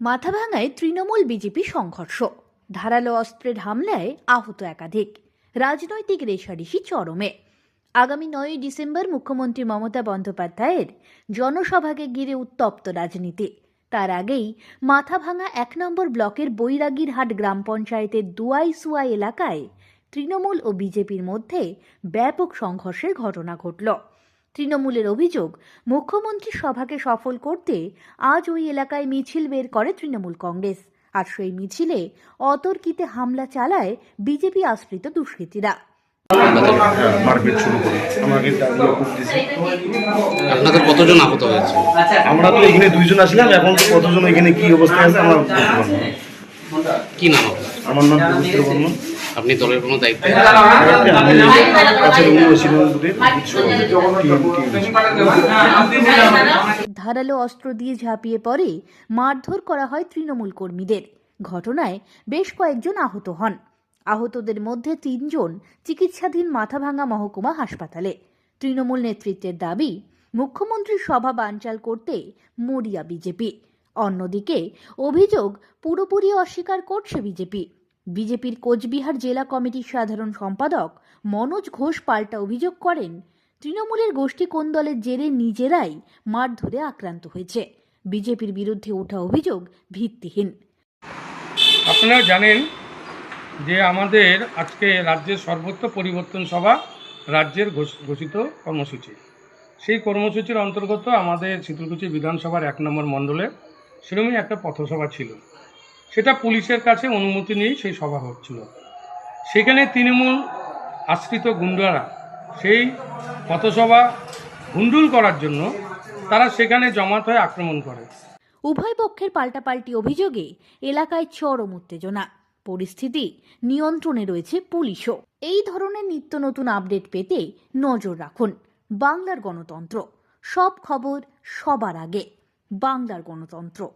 মাথাভাঙায় Trinamool BJP সংঘর্ষ। ধারালো অস্ত্রের হামলায় আহত একাধিক। রাজনৈতিক রেশারেশি চরমে। আগামী নয়ই ডিসেম্বর মুখ্যমন্ত্রী মমতা বন্দ্যোপাধ্যায়ের জনসভাকে ঘিরে উত্তপ্ত রাজনীতি। তার আগেই মাথাভাঙা এক নম্বর ব্লকের বৈরাগীরহাট গ্রাম পঞ্চায়েতের দুয়াই দুয়াইসুয়া এলাকায় তৃণমূল ও বিজেপির মধ্যে ব্যাপক সংঘর্ষের ঘটনা ঘটল। তৃণমূলের অভিযোগ মুখ্যমন্ত্রী সভাকে সফল করতে আজ ওই এলাকায় মিছিল বের করে তৃণমূল কংগ্রেস। আর সেই মিছিলে অতর্কিতে হামলা চালায় বিজেপি আশ্রিত দুষ্কৃতীরা। মারপিট শুরু করে আমাকে ডাকলো খুব দিছে আপনাদের কতজন আহত হয়েছে? আমরা তো এখানে দুইজন আসলাম এখন কতজন এখানে কি অবস্থায় আছে আমরা। কি নাম আপনার? আমার নাম পবিত্র বর্মন। আপনি দলের কোনো দায়িত্ব ধারালো অস্ত্র দিয়ে ঝাঁপিয়ে পড়ে মারধর করা হয় তৃণমূল কর্মীদের। ঘটনায় বেশ কয়েকজন আহত হন। আহতদের মধ্যে তিনজন চিকিৎসাধীন মাথাভাঙা মহকুমা হাসপাতালে। তৃণমূল নেতৃত্বের দাবি মুখ্যমন্ত্রীর সভা বানচাল করতে মরিয়া বিজেপি। অন্যদিকে অভিযোগ পুরোপুরি অস্বীকার করছে বিজেপি। বিজেপির কোচবিহার জেলা কমিটির সাধারণ সম্পাদক মনোজ ঘোষ পাল্টা অভিযোগ করেন, তৃণমূলের গোষ্ঠী কোন দলের জেরে নিজেরাই মারধরে আক্রান্ত হয়েছে। বিজেপির বিরুদ্ধে ওঠা অভিযোগ ভিত্তিহীন। আপনারা জানেন যে আমাদের আজকে রাজ্যের সর্বত্র পরিবর্তন সভা রাজ্যের ঘোষ- ঘোষিত কর্মসূচি। সেই কর্মসূচির অন্তর্গত আমাদের শীতলকুচি বিধানসভার এক নম্বর মণ্ডলে সেরকমই একটা পথসভা ছিল। সেটা পুলিশের কাছে অনুমতি নিয়েই সেই সভা হচ্ছিল। সেখানে তৃণমূল আশ্রিত গুন্ডারা সেই পথসভা হুন্ডুল করার জন্য তারা সেখানে জমাত হয়ে আক্রমণ করে। উভয় পক্ষের পাল্টাপাল্টি অভিযোগে এলাকায় চরম উত্তেজনা। পরিস্থিতি নিয়ন্ত্রণে রয়েছে পুলিশও। এই ধরনের নিত্য নতুন আপডেট পেতে নজর রাখুন বাংলার গণতন্ত্র। সব খবর সবার আগে। বাংলার গণতন্ত্র।